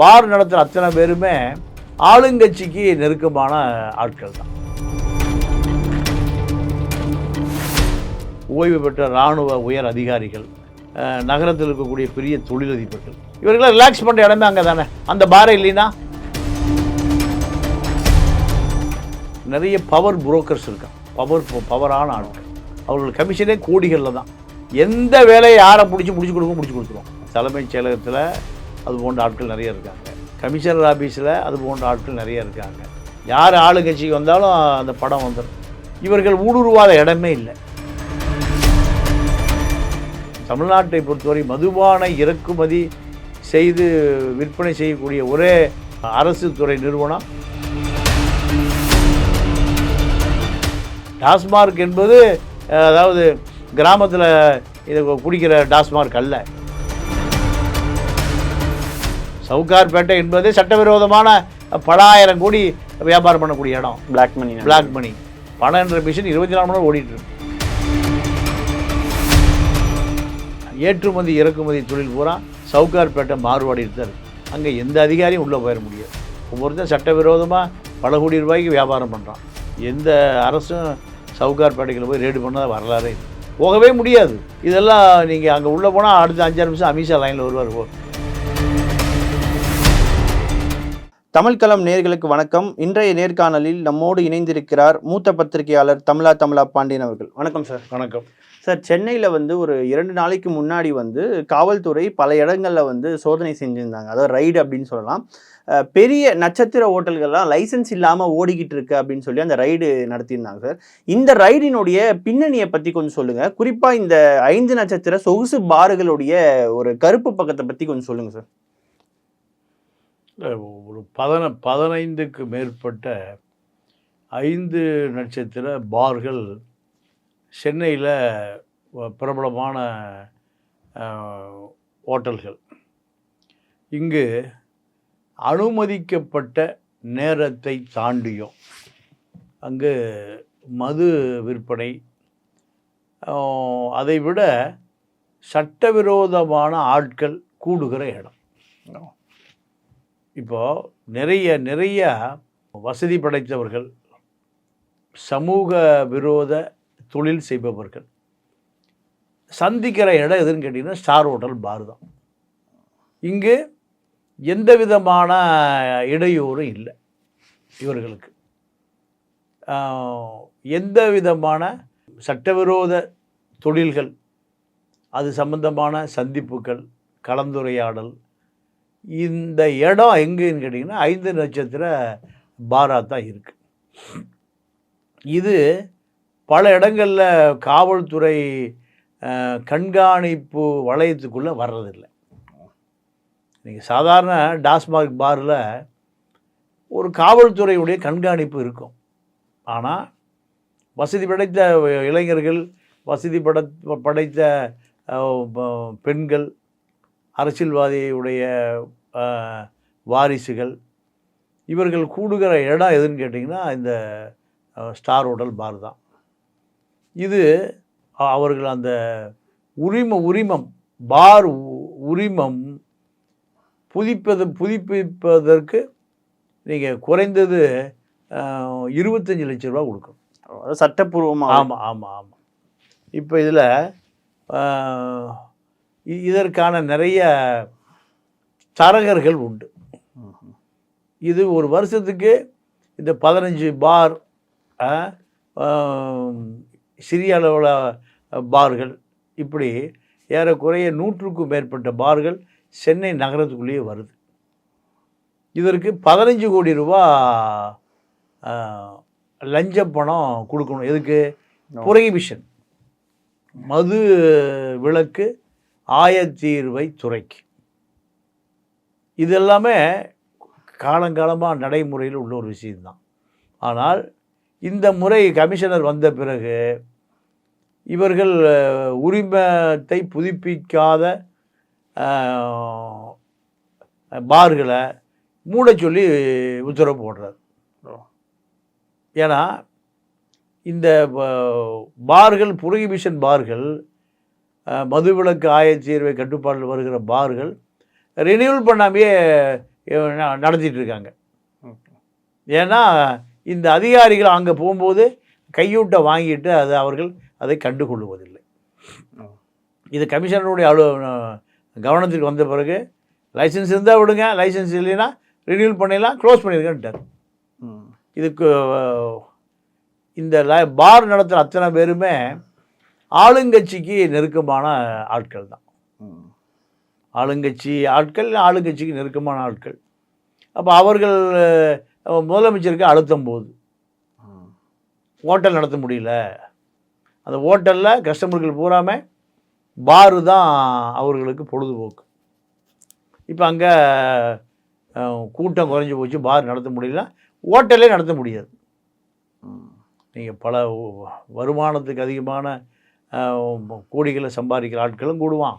பார் நடத்துகிற அத்தனை பேருமே ஆளுங்கட்சிக்கு நெருக்கமான ஆட்கள் தான். ஓய்வு பெற்ற இராணுவ உயர் அதிகாரிகள் நகரத்தில் இருக்கக்கூடிய பெரிய தொழிலதிபர்கள் இவர்களை ரிலாக்ஸ் பண்ணுற இடமே அங்கே தானே? அந்த பாரே இல்லைன்னா? நிறைய பவர் புரோக்கர்ஸ் இருக்கான் பவர் பவரான ஆட்கள். அவர்கள் கமிஷனே கோடிகளில் தான். எந்த வேலையை யாரை பிடிச்சி முடிச்சு கொடுக்க முடிச்சு கொடுத்துருவோம். தலைமைச் செயலகத்தில் அது போன்ற ஆட்கள் நிறைய இருக்காங்க. கமிஷனர் ஆஃபீஸில் அது போன்ற ஆட்கள் நிறைய இருக்காங்க. யார் ஆளுங்கட்சிக்கு வந்தாலும் அந்த படம் வந்துடும் இவர்கள் ஊடுருவாத இடமே இல்லை. தமிழ்நாட்டை பொறுத்தவரை மதுபான இறக்குமதி செய்து விற்பனை செய்யக்கூடிய ஒரே அரசு துறை நிறுவனம். டாஸ்மார்க் என்பது அதாவது கிராமத்தில் இதை குடிக்கிற டாஸ்மார்க் அல்ல. சவுகார்பேட்டை என்பது சட்டவிரோதமான பல ஆயிரம் கோடி வியாபாரம் பண்ணக்கூடிய இடம். பிளாக் மணி பிளாக் மணி பணம் என்ற மிஷின் இருபத்தி நாலு மணி நேரம் ஓடிட்டு இருக்கு. ஏற்றுமதி இறக்குமதி தொழில் பூரா சவுகார்பேட்டை மாறுபாடு இருந்தார் அங்கே எந்த அதிகாரியும் உள்ளே போயிட முடியாது. ஒவ்வொருத்தரும் சட்டவிரோதமாக பல கோடி ரூபாய்க்கு வியாபாரம் பண்ணுறான் எந்த அரசும் சவுகார்பேட்டைக்குள்ள போய் ரேடு பண்ணாத வரலாறே. போகவே முடியாது. இதெல்லாம் நீங்கள் அங்கே உள்ளே போனால் அடுத்த அஞ்சாறு நிமிஷம் அமித்ஷா லைனில் வருவார். தமிழ்களம் நேர்களுக்கு வணக்கம். இன்றைய நேர்காணலில் நம்மோடு இணைந்திருக்கிறார் மூத்த பத்திரிகையாளர் தமிழா தமிழா பாண்டியன் அவர்கள். வணக்கம் சார். வணக்கம். சார் சென்னையில் வந்து ஒரு இரண்டு நாளைக்கு முன்னாடி வந்து காவல்துறை பல இடங்களில் வந்து சோதனை செஞ்சுருந்தாங்க. அதாவது ரைடு அப்படின்னு சொல்லலாம். பெரிய நட்சத்திர ஹோட்டல்கள்லாம் லைசென்ஸ் இல்லாமல் ஓடிக்கிட்டு இருக்கு அப்படின்னு சொல்லி அந்த ரைடு நடத்தியிருந்தாங்க சார். இந்த ரைடினுடைய பின்னணியை பற்றி கொஞ்சம் சொல்லுங்கள் குறிப்பாக இந்த ஐந்து நட்சத்திர சொகுசு பார்களுடைய ஒரு கருப்பு பக்கத்தை பற்றி கொஞ்சம் சொல்லுங்கள் சார். ஒரு பதன பதினைந்துக்கு மேற்பட்ட ஐந்து நட்சத்திர பார்கள் சென்னையில் பிரபலமான ஹோட்டல்கள் இங்கு அனுமதிக்கப்பட்ட நேரத்தை தாண்டியும். அங்கு மது விற்பனை அதைவிட அதை விட சட்டவிரோதமான ஆட்கள் கூடுகிற இடம். இப்போது நிறைய நிறைய வசதி படைத்தவர்கள் சமூக விரோத தொழில் செய்பவர்கள் சந்திக்கிற இடம் எதுன்னு கேட்டிங்கன்னா ஸ்டார் ஹோட்டல் பார் தான். இங்கு எந்த விதமான இடையூறும் இல்லை இவர்களுக்கு. எந்த விதமான சட்டவிரோத தொழில்கள் அது சம்பந்தமான சந்திப்புகள் கலந்துரையாடல் இந்த இடம் எங்கேன்னு கேட்டிங்கன்னா ஐந்து நட்சத்திர பாராக தான் இருக்குது இது பல இடங்களில் காவல்துறை கண்காணிப்பு வளையத்துக்குள்ளே வர்றதில்லை. நீங்கள் சாதாரண டாஸ்மாக் பாரில் ஒரு காவல்துறையுடைய கண்காணிப்பு இருக்கும். ஆனால் வசதி படைத்த இளைஞர்கள் வசதி பட படைத்த பெண்கள் அரசியல்வாதியுடைய வாரிசுகள் இவர்கள் கூடுகிற இடம் எதுன்னு கேட்டிங்கன்னா இந்த ஸ்டார் ஹோட்டல் பார் தான். இது அவர்கள் அந்த உரிம உரிமம் பார் உரிமம் புதுப்பிப்பது புதுப்பிப்பதற்கு நீங்கள் குறைந்தது இருபத்தஞ்சு லட்ச ரூபா கொடுக்கணும். சட்டப்பூர்வமாக. ஆமாம் ஆமாம் ஆமாம் இப்போ இதில் இதற்கான நிறைய தரகர்கள் உண்டு. இது ஒரு வருஷத்துக்கு இந்த பதினஞ்சு பார் சிறிய அளவில் பார்கள் இப்படி ஏறக்குறைய நூற்றுக்கும் மேற்பட்ட பார்கள் சென்னை நகரத்துக்குள்ளேயே வருது. இதற்கு பதினஞ்சு கோடி ரூபா லஞ்ச பணம் கொடுக்கணும். எதுக்கு? புரோகிபிஷன் மது விலக்கு ஆயத்தீர்வை துறைக்கு. இது எல்லாமே காலங்காலமாக நடைமுறையில் உள்ள ஒரு விஷயம்தான். ஆனால் இந்த முறை கமிஷனர் வந்த பிறகு இவர்கள் உரிமத்தை புதுப்பிக்காத பார்களை மூடச் சொல்லி உத்தரவு போடுறார். ஏன்னா இந்த பார்கள் புரோகிபிஷன் பார்கள் மதுவிலக்கு ஆயத்தீர்வை கட்டுப்பாட்டில் வருகிற பார்கள் ரினியூவல் பண்ணாமையே நடத்திட்டு இருக்காங்க ஏன்னா இந்த அதிகாரிகள் அங்கே போகும்போது கையூட்டை வாங்கிட்டு அது அவர்கள் அதை கண்டுகொள்வதில்லை இது கமிஷனருடைய அலு கவனத்திற்கு வந்த பிறகு லைசன்ஸ் இருந்தால் விடுங்க லைசன்ஸ் இல்லைன்னா ரினியூல் பண்ணிடலாம் க்ளோஸ் பண்ணியிருக்கேன்ட்டார். இதுக்கு இந்த ல- பார் நடத்துகிற அத்தனை பேருமே ஆளுங்கட்சிக்கு நெருக்கமான ஆட்கள் தான். ஆளுங்கட்சி ஆட்கள் ஆளுங்கட்சிக்கு நெருக்கமான ஆட்கள் அப்போ அவர்கள் முதலமைச்சருக்கு அழுத்தம் போகுது ம். ஹோட்டல் நடத்த முடியல அந்த ஹோட்டலில் கஸ்டமர்கள் பூராமே பாரு தான் அவர்களுக்கு பொழுதுபோக்கு இப்போ அங்கே கூட்டம் குறைஞ்சி போச்சு பார் நடத்த முடியல ஹோட்டலே நடத்த முடியாது. நீங்கள் பல வருமானத்துக்கு அதிகமான கோடிகளை சம்பாதிக்கிற ஆட்களும் கூடுவான்.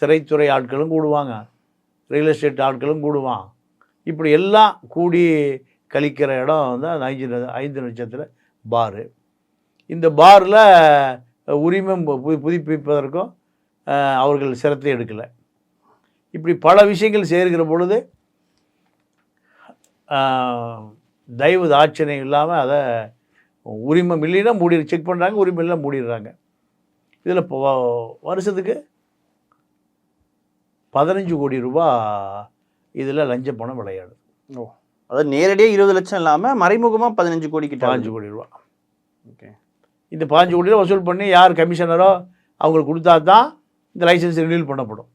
சிறைத்துறை ஆட்களும் கூடுவாங்க. ரியல் எஸ்டேட் ஆட்களும் கூடுவான். இப்படி எல்லாம் கூடி கழிக்கிற இடம் வந்து அந்த ஐந்து ஐந்து நட்சத்திர பாரு. இந்த பாரில் உரிமம் பு- புதுப்பிப்பதற்கும் அவர்கள் சிரத்தை எடுக்கலை. இப்படி பல விஷயங்கள் சேர்கிற பொழுது தயவு தாட்சணை இல்லாமல் அதை உரிமம் இல்லைன்னா மூடி செக் பண்ணுறாங்க உரிமம் இல்லை மூடிடுறாங்க. இதில் இப்போ வருஷத்துக்கு பதினஞ்சு கோடி ரூபா இதில் லஞ்ச பணம் விளையாடுது. ஓ. அதாவது நேரடியாக இருபது லட்சம் இல்லாமல் மறைமுகமாக பதினஞ்சு கோடி கிட்ட பாஞ்சு கோடி ரூபா. ஓகே. இந்த பாஞ்சு கோடி ரூபா வசூல் பண்ணி யார் கமிஷனரோ அவங்களுக்கு கொடுத்தா தான் இந்த லைசன்ஸ் ரினியூல் பண்ணப்படும்.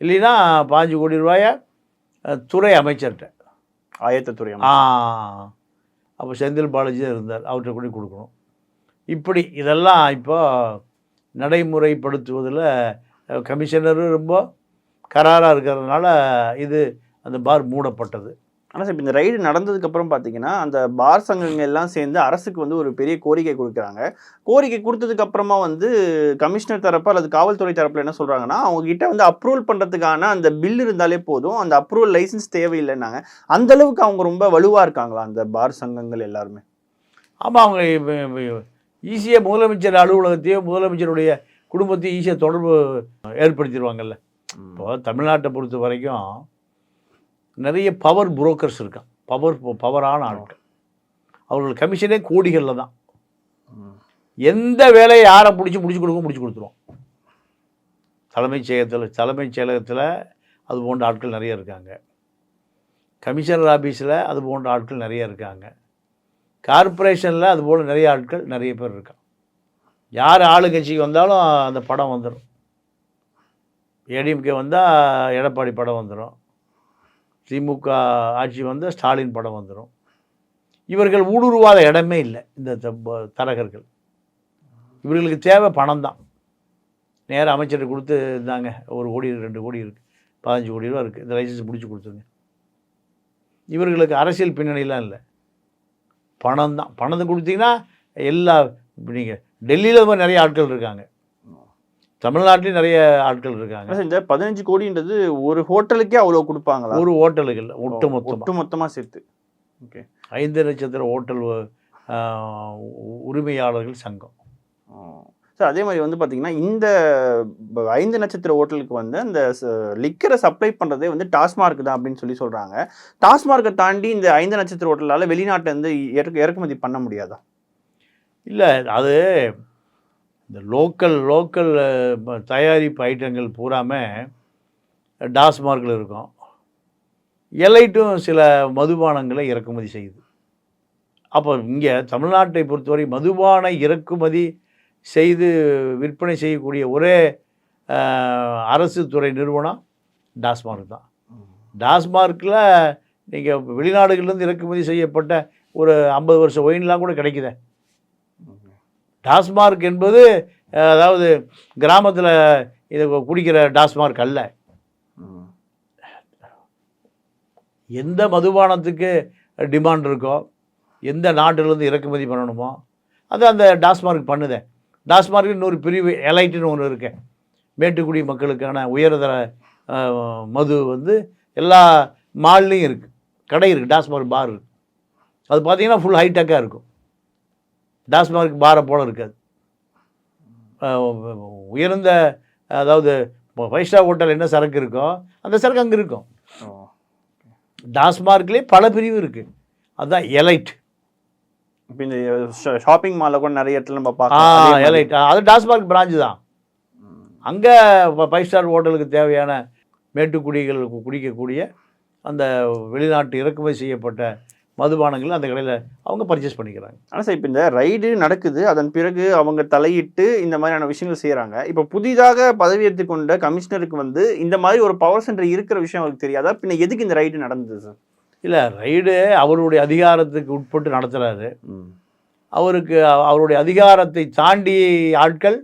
இல்லைன்னா பாஞ்சு கோடி ரூபாயை துறை அமைச்சர்கிட்ட. ஆயத்தத்துறை ஆ. அப்போ செந்தில் பாலாஜி தான் இருந்தார். அவர்கிட்ட கூட கொடுக்கணும். இப்படி இதெல்லாம் இப்போ நடைமுறைப்படுத்துவதில் கமிஷனரும் ரொம்ப கராராக இருக்கிறதுனால இது அந்த பார் மூடப்பட்டது. ஆனால் சார் இப்போ இந்த ரைடு நடந்ததுக்கு அப்புறம் பார்த்தீங்கன்னா அந்த பார் சங்கங்கள் எல்லாம் சேர்ந்து அரசுக்கு வந்து ஒரு பெரிய கோரிக்கை கொடுக்குறாங்க. கோரிக்கை கொடுத்ததுக்கு அப்புறமா வந்து கமிஷனர் தரப்பு அல்லது காவல்துறை தரப்புல என்ன சொல்றாங்கன்னா அவங்க கிட்ட வந்து அப்ரூவல் பண்றதுக்கான அந்த பில் இருந்தாலே போதும். அந்த அப்ரூவல் லைசன்ஸ் தேவையில்லைன்னாங்க. அந்த அளவுக்கு அவங்க ரொம்ப வலுவா இருக்காங்களா அந்த பார் சங்கங்கள் எல்லாருமே? ஆமாம் அவங்க ஈஸியாக முதலமைச்சர் அலுவலகத்தையோ முதலமைச்சருடைய குடும்பத்தையும் ஈஸியாக தொடர்பு ஏற்படுத்திடுவாங்கல்ல. இப்போ தமிழ்நாட்டை பொறுத்த வரைக்கும் நிறைய பவர் புரோக்கர்ஸ் இருக்கான் பவர் பவரான ஆட்கள். அவர்கள் கமிஷனே கோடிகளில் தான். எந்த வேலையை யாரை பிடிச்சி முடிச்சு கொடுக்க முடிச்சு கொடுத்துருவோம். தலைமைச் செயலகத்தில் தலைமைச் செயலகத்தில் அது போன்ற ஆட்கள் நிறைய இருக்காங்க. கமிஷனர் ஆஃபீஸில் அது போன்ற ஆட்கள் நிறைய இருக்காங்க. கார்ப்பரேஷனில் அதுபோல் நிறைய ஆட்கள் நிறைய பேர் இருக்கான் யார் ஆளுங்கட்சிக்கு வந்தாலும் அந்த படம் வந்துடும் ஏடிஎம்கே வந்தால் எடப்பாடி படம் வந்துடும் திமுக ஆட்சி வந்தால் ஸ்டாலின் படம் வந்துடும் இவர்கள் ஊடுருவாத இடமே இல்லை இந்த த- தரகர்கள். இவர்களுக்கு தேவை பணம் தான். நேராக அமைச்சர் கொடுத்து இருந்தாங்க ஒரு கோடி ரெண்டு கோடி இருக்குது பதினஞ்சு கோடி ரூபா இருக்குது இந்த லைசன்ஸ் முடிச்சு கொடுத்துருங்க. இவர்களுக்கு அரசியல் பின்னணிலாம் இல்லை. பணம் தான் பணத்தை கொடுத்தீங்கன்னா எல்லா நீங்கள் டெல்லியில் மாதிரி நிறைய ஆட்கள் இருக்காங்க. தமிழ்நாட்டிலையும் நிறைய ஆட்கள் இருக்காங்க. இந்த பதினஞ்சு கோடின்றது ஒரு ஹோட்டலுக்கே அவ்வளவு கொடுப்பாங்களா? ஒரு ஹோட்டலுக்கு இல்லை ஒட்டு மொத்தமாக ஒட்டு மொத்தமா சேர்த்து. ஓகே ஐந்து நட்சத்திர ஹோட்டல் உரிமையாளர்கள் சங்கம். சார் அதே மாதிரி வந்து பார்த்தீங்கன்னா இந்த ஐந்து நட்சத்திர ஹோட்டலுக்கு வந்து அந்த லிக்கரை சப்ளை பண்ணுறதே வந்து டாஸ்மார்க் தான் அப்படின்னு சொல்லி சொல்கிறாங்க டாஸ்மார்க்கை தாண்டி இந்த ஐந்து நட்சத்திர ஹோட்டலால் வெளிநாட்டிலேருந்து இறக்கு இறக்குமதி பண்ண முடியாதா? இல்லை அது இந்த லோக்கல் லோக்கல் தயாரிப்பு ஐட்டங்கள் பூராமே டாஸ்மார்க்கில் இருக்கும். எலைட்டும் சில மதுபானங்களை இறக்குமதி செய்யுது. அப்போ இங்கே தமிழ்நாட்டை பொறுத்தவரை மதுபான இறக்குமதி செய்து விற்பனை செய்யக்கூடிய ஒரே அரசு துறை நிறுவனம் டாஸ்மார்க் தான். டாஸ்மார்க்கில் நீங்கள் வெளிநாடுகள்லேருந்து இறக்குமதி செய்யப்பட்ட ஒரு ஐம்பது வருஷம் ஒயின்லாம் கூட கிடைக்குதே. டாஸ்மார்க் என்பது அதாவது கிராமத்தில் இதை குடிக்கிற டாஸ்மார்க் அல்ல. எந்த மதுபானத்துக்கு டிமாண்ட் இருக்கோ எந்த நாட்டிலேருந்து இறக்குமதி பண்ணணுமோ அது அந்த டாஸ்மார்க் பண்ணுதே. டாஸ்மார்க் இன்னொரு பிரிவு எலைட்டுன்னு ஒன்று இருக்கு. மேட்டுக்குடி மக்களுக்கான உயர்தர மது வந்து எல்லா மால்லையும் இருக்குது கடை இருக்குது டாஸ்மார்க் பார் இருக்குது அது பார்த்தீங்கன்னா ஃபுல் ஹைடெக்காக இருக்கும். டாஸ்மார்க் பாரை போல இருக்காது. உயர்ந்த அதாவது ஃபைவ் ஸ்டார் ஹோட்டல் என்ன சரக்கு இருக்கோ அந்த சரக்கு அங்கே இருக்கும். டாஸ்மார்க்லேயே பல பிரிவு இருக்குது அதுதான் எலைட். இப்போ இந்த ஷாப்பிங் மாலில் கூட நிறைய இடத்துல நம்ம பார்க்கலாம். அதே டாஸ்மார்க் பிரான்ச்சு தான். அங்கே ஃபைவ் ஸ்டார் ஹோட்டலுக்கு தேவையான மேட்டுக்குடிகள் குடிக்கக்கூடிய அந்த வெளிநாட்டு இறக்குமதி செய்யப்பட்ட மதுபானங்கள் அந்த கடையில் அவங்க பர்ச்சேஸ் பண்ணிக்கிறாங்க. ஆனால் சார் இப்போ இந்த ரைடு நடக்குது. அதன் பிறகு அவங்க தலையிட்டு இந்த மாதிரியான விஷயங்கள் செய்கிறாங்க இப்போ புதிதாக பதவியேற்று கொண்ட கமிஷனருக்கு வந்து இந்த மாதிரி ஒரு பவர் சென்டர் இருக்கிற விஷயம் அவருக்கு தெரியாதா? பின்ன எதுக்கு இந்த ரைடு நடந்தது சார்? இல்லை ரைடு அவருடைய அதிகாரத்துக்கு உட்பட்டு நடத்துகிறாரு அவருக்கு அவ- அவருடைய அதிகாரத்தை தாண்டி ஆட்கள்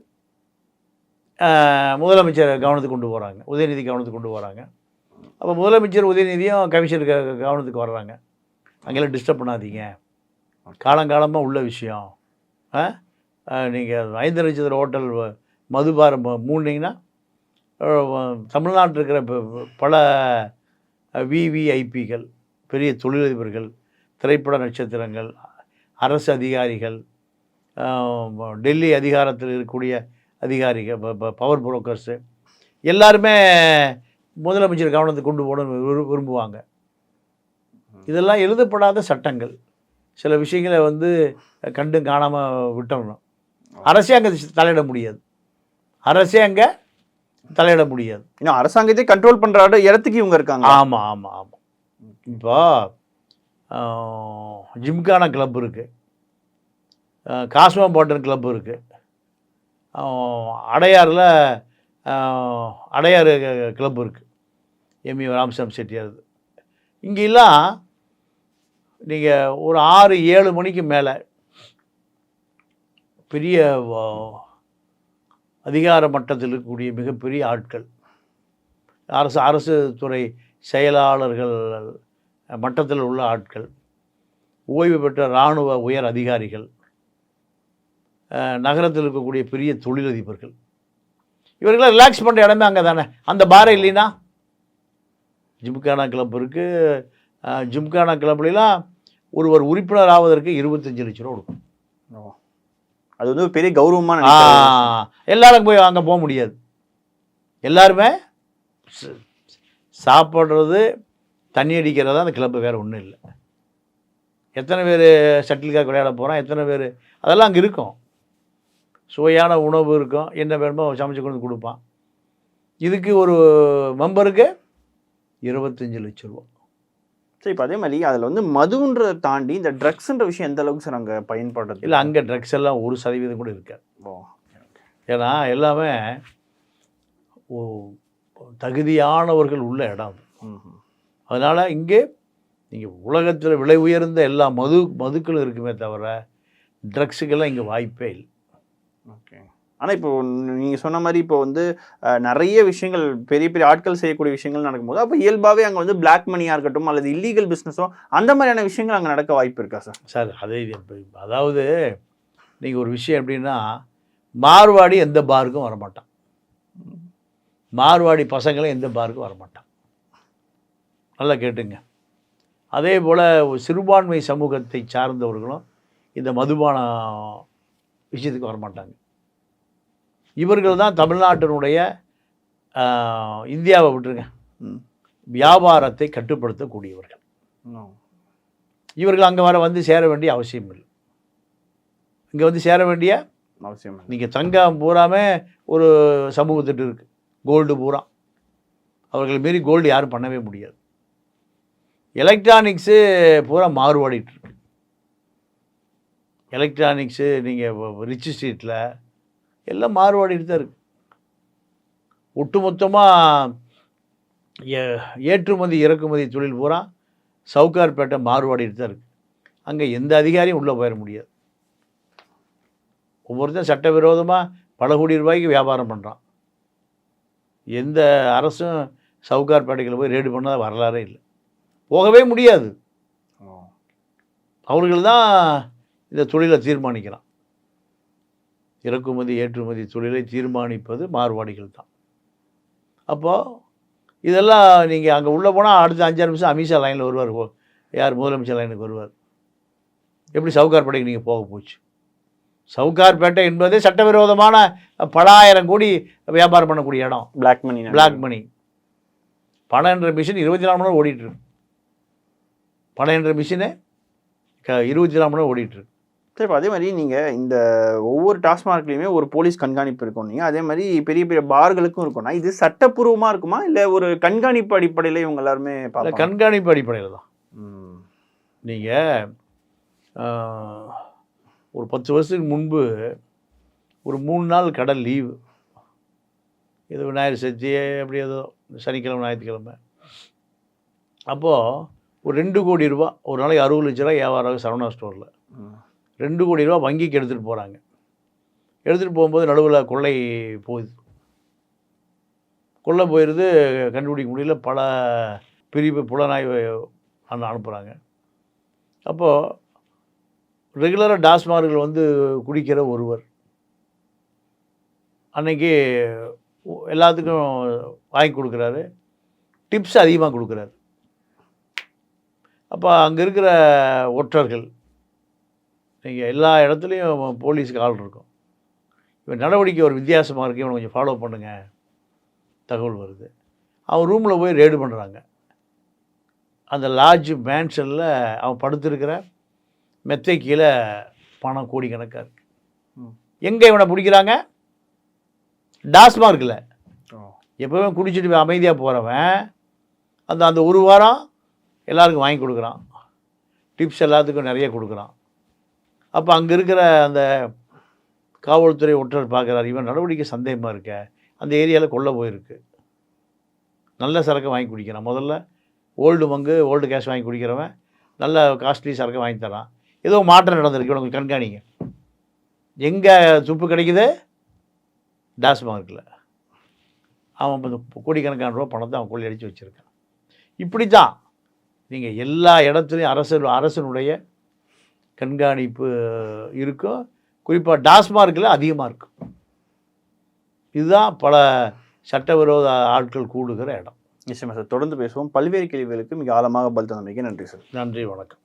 முதலமைச்சர் கவனத்துக்கு கொண்டு போகிறாங்க உதயநிதி கவனத்துக்கு கொண்டு போகிறாங்க அப்போ முதலமைச்சர் உதயநிதியும் கமிஷனர் கவனத்துக்கு வர்றாங்க. அங்கெல்லாம் டிஸ்டர்ப் பண்ணாதீங்க. காலங்காலமாக உள்ள விஷயம். நீங்கள் ஐந்து நட்சத்திர ஹோட்டல் மதுபாரம் ம- மூடினீங்கன்னா அஹ், தமிழ்நாட்டில் இருக்கிற பல விவிஐபிகள் பெரிய தொழிலதிபர்கள் திரைப்பட நட்சத்திரங்கள் அரசு அதிகாரிகள் டெல்லி அதிகாரத்தில் இருக்கக்கூடிய அதிகாரிகள் பவர் புரோக்கர்ஸு எல்லாருமே முதலமைச்சர் கவனத்துக்கு கொண்டு போகணும்னு விரு- விரும்புவாங்க. இதெல்லாம் எழுதப்படாத சட்டங்கள். சில விஷயங்களை வந்து கண்டும் காணாமல் விட்டணும் அரசே அங்கே தலையிட முடியாது. அரசே அங்கே தலையிட முடியாது. இன்னும் அரசாங்கத்தை கண்ட்ரோல் பண்ற இடத்துக்கு இவங்க இருக்காங்க. ஆமாம் ஆமாம் ஆமாம் இப்போ ஜிம்கானா கிளப் இருக்குது காஸ்மோ பாட்டன் கிளப் இருக்குது அடையாரில் அடையாறு கிளப் இருக்குது எம்இ ராமசாமி செட்டியார் இங்கெல்லாம் நீங்கள் ஒரு ஆறு ஏழு மணிக்கு மேலே பெரிய அதிகார மட்டத்தில் இருக்கக்கூடிய மிகப்பெரிய ஆட்கள். அரசு அரசு துறை செயலாளர்கள் மட்டத்தில் உள்ள ஆட்கள் ஓய்வு பெற்ற இராணுவ உயர் அதிகாரிகள் நகரத்தில் இருக்கக்கூடிய பெரிய தொழிலதிபர்கள். இவர்களாம் ரிலாக்ஸ் பண்ணுற இடமே அங்கே தானே? அந்த பாரை இல்லைன்னா? ஜிம்கானா கிளப் இருக்குது ஜிம்கானா கிளப்லாம் ஒருவர் உறுப்பினர் ஆவதற்கு இருபத்தஞ்சு லட்ச ரூபா கொடுக்கும். அது வந்து பெரிய கௌரவமா ஆ, நினைக்கிறேன் எல்லாரும் போய் அங்கே போக முடியாது. எல்லாருமே சாப்பிட்றது தண்ணி அடிக்கிறது அந்த கிளப்பு வேறு ஒன்றும் இல்லை. எத்தனை பேர் ஷட்டில்காக் விளையாட போகிறோம் எத்தனை பேர் அதெல்லாம் அங்கே இருக்கும். சுவையான உணவு இருக்கும் என்ன வேணுமோ சமைச்சு கொண்டு கொடுப்பான். இதுக்கு ஒரு மெம்பருக்கு இருபத்தஞ்சி லட்ச ரூபா. சரி இப்போ அதே மாதிரி அதில் வந்து மதுன்றதை தாண்டி இந்த ட்ரக்ஸ்ன்ற விஷயம் எந்த அளவுக்கு சார் அங்கே பயன்படுறது இல்லை அங்கே ட்ரக்ஸ் எல்லாம் ஒரு சதவீதம் கூட இருக்காது. ஏன்னா எல்லாமே ஓ- தகுதியானவர்கள் உள்ள இடம். அதனால் இங்கே நீங்கள் உலகத்தில் விலை உயர்ந்த எல்லா மது மதுக்களும் இருக்குமே தவிர ட்ரக்ஸுக்கெல்லாம் இங்கே வாய்ப்பே இல்லை. ஓகே. ஆனால் இப்போ நீங்கள் சொன்ன மாதிரி இப்போ வந்து நிறைய விஷயங்கள் பெரிய பெரிய ஆட்கள் செய்யக்கூடிய விஷயங்கள் நடக்கும்போது அப்போ இயல்பாகவே அங்கே வந்து பிளாக் மணியாக இருக்கட்டும் அல்லது இல்லீகல் பிஸ்னஸோ அந்த மாதிரியான விஷயங்கள் அங்கே நடக்க வாய்ப்பு இருக்கா சார் சார் அதே அதாவது நீங்கள் ஒரு விஷயம் எப்படின்னா மார்வாடி எந்த பாருக்கும் வரமாட்டான். மார்வாடி பசங்களும் எந்த பாருக்கும் வரமாட்டான் நல்லா கேட்டுங்க. அதே போல் சிறுபான்மை சமூகத்தை சார்ந்தவர்களும் இந்த மதுபான விஷயத்துக்கு வரமாட்டாங்க. இவர்கள் தான் தமிழ்நாட்டினுடைய இந்தியாவை விட்டுருங்க. வியாபாரத்தை கட்டுப்படுத்தக்கூடியவர்கள். இவர்கள் அங்கே வர வந்து சேர வேண்டிய அவசியம் இல்லை. இங்கே வந்து சேர வேண்டிய அவசியம் இல்லை. நீங்கள் தங்கம் பூராமே ஒரு சமூகத்திட்டு இருக்குது கோல்டு பூரா. அவர்கள் மீறி கோல்டு யாரும் பண்ணவே முடியாது. எலக்ட்ரானிக்ஸு பூரா மாறுபாடிட்டு இருக்கு எலக்ட்ரானிக்ஸு நீங்கள் ரிச் ஸ்ட்ரீட்டில் எல்லாம் மாறுபாடிட்டு தான் இருக்குது ஒட்டுமொத்தமாக ஏற்றுமதி இறக்குமதி தொழில் பூரா சவுகார்பேட்டை மாறுபாடிட்டு தான் இருக்குது அங்கே எந்த அதிகாரியும் உள்ளே போயிட முடியாது. ஒவ்வொருத்தரும் சட்டவிரோதமாக பல கோடி ரூபாய்க்கு வியாபாரம் பண்ணுறான் எந்த அரசும் சவுகார்பேட்டையில் போய் ரேடு பண்ணாத வரலாறே இல்லை. போகவே முடியாது. அவர்கள் தான் இந்த தொழிலை தீர்மானிக்கிறான். இறக்குமதி ஏற்றுமதி தொழிலை தீர்மானிப்பது மார்வாடிகள் தான். அப்போது இதெல்லாம் நீங்கள் அங்கே உள்ளே போனால் அடுத்த அஞ்சாறு நிமிஷம் அமித்ஷா லைனில் வருவார். யார் முதலமைச்சர் லைனுக்கு வருவார். எப்படி சவுகார்பேட்டைக்கு நீங்கள் போக போச்சு? சவுகார்பேட்டை என்பதே சட்டவிரோதமான பல ஆயிரம் கோடி வியாபாரம் பண்ணக்கூடிய இடம். பிளாக் மணி பிளாக் மணி பணம் என்ற மிஷின் இருபத்தி நாலு மணி நேரம் ஓடிட்டு இருக்கு. பணம் என்ற மிஷினே க இருபத்தி நாலு மணி நேரம் ஓடிட்டு இருக்கு. சரி இப்போ அதே மாதிரி நீங்கள் இந்த ஒவ்வொரு டாஸ்மார்க்லேயுமே ஒரு போலீஸ் கண்காணிப்பு இருக்கும் நீங்கள் அதே மாதிரி பெரிய பெரிய பார்களுக்கும் இருக்கும்னா இது சட்டப்பூர்வமாக இருக்குமா? இல்லை ஒரு கண்காணிப்பு அடிப்படையில் இவங்க எல்லாருமே கண்காணிப்பு அடிப்படையில் தான். நீங்கள் ஒரு பத்து வருஷத்துக்கு முன்பு ஒரு மூணு நாள் கடல் லீவு இது விநாயகர் சதுர்த்தி அப்படி ஏதோ சனிக்கிழமை ஞாயிற்றுக்கிழமை. அப்போது ஒரு ரெண்டு கோடி ரூபா ஒரு நாளைக்கு அறுபது லட்ச ரூபா வியாபாரம் சரவணா ஸ்டோரில். ரெண்டு கோடி ரூபா வங்கிக்கு எடுத்துகிட்டு போகிறாங்க எடுத்துகிட்டு போகும்போது நடுவில் கொள்ளை போகுது. கொள்ளை போயிடுது கண்டுபிடிக்க முடியல. பல பிரிவு புலனாய்வு அனு அனுப்புகிறாங்க அப்போது ரெகுலராக டாஸ்மார்கள் வந்து குடிக்கிற ஒருவர். அன்னைக்கு எல்லாத்துக்கும் வாங்கி கொடுக்குறாரு. டிப்ஸ் அதிகமாக கொடுக்குறாரு. அப்போ அங்கே இருக்கிற ஒற்றர்கள் நீங்கள் எல்லா இடத்துலையும் போலீஸுக்கு ஆள் இருக்கும். இவன் நடவடிக்கை ஒரு வித்தியாசமாக இருக்குது இவனை கொஞ்சம் ஃபாலோ பண்ணுங்க. தகவல் வருது. அவன் ரூமில் போய் ரேடு பண்ணுறாங்க அந்த லாட்ஜ் மேன்ஷனில் அவன் படுத்திருக்கிற மெத்தை கீழே பணம் கோடிக்கணக்காக இருக்கு. ம். எங்கே இவனை பிடிக்கிறாங்க? டாஸ்மார்க்கில். எப்போவுமே குடிச்சிட்டு அமைதியாக போகிறவன் அந்த அந்த ஒரு வாரம் எல்லாருக்கும் வாங்கி கொடுக்குறான். டிப்ஸ் எல்லாத்துக்கும் நிறைய கொடுக்குறான். அப்போ அங்கே இருக்கிற அந்த காவல்துறை ஒற்றர் பார்க்குறாரு இவன் நடவடிக்கை சந்தேகமாக இருக்க? அந்த ஏரியாவில் கொல்ல போயிருக்கு. நல்ல சரக்கு வாங்கி குடிக்கிறான். முதல்ல ஓல்டு மங்கு ஓல்டு கேஷ் வாங்கி குடிக்கிறவன் நல்ல காஸ்ட்லி சரக்கு வாங்கி தரான். ஏதோ மாற்றம் நடந்திருக்கு. இவனுக்கு கண்காணிங்க. எங்கே துப்பு கிடைக்குது? டாஸ்மார்க்கில் அவன் கோடிக்கணக்கான ரூபா பணத்தை அவன் கொள்ளையடிச்சு வச்சுருக்கான். இப்படி தான் நீங்கள் எல்லா இடத்துலையும் அரசு அரசனுடைய கண்காணிப்பு இருக்கும். குறிப்பாக டாஸ்மார்க்கில் அதிகமாக இருக்கும். இதுதான் பல சட்டவிரோத ஆட்கள் கூடுகிற இடம். நிச்சயமா சார். தொடர்ந்து பேசுவோம். பல்வேறு கேள்விகளுக்கு மிக ஆழமாக பதில் தந்தமைக்கு நன்றி சார். நன்றி வணக்கம்.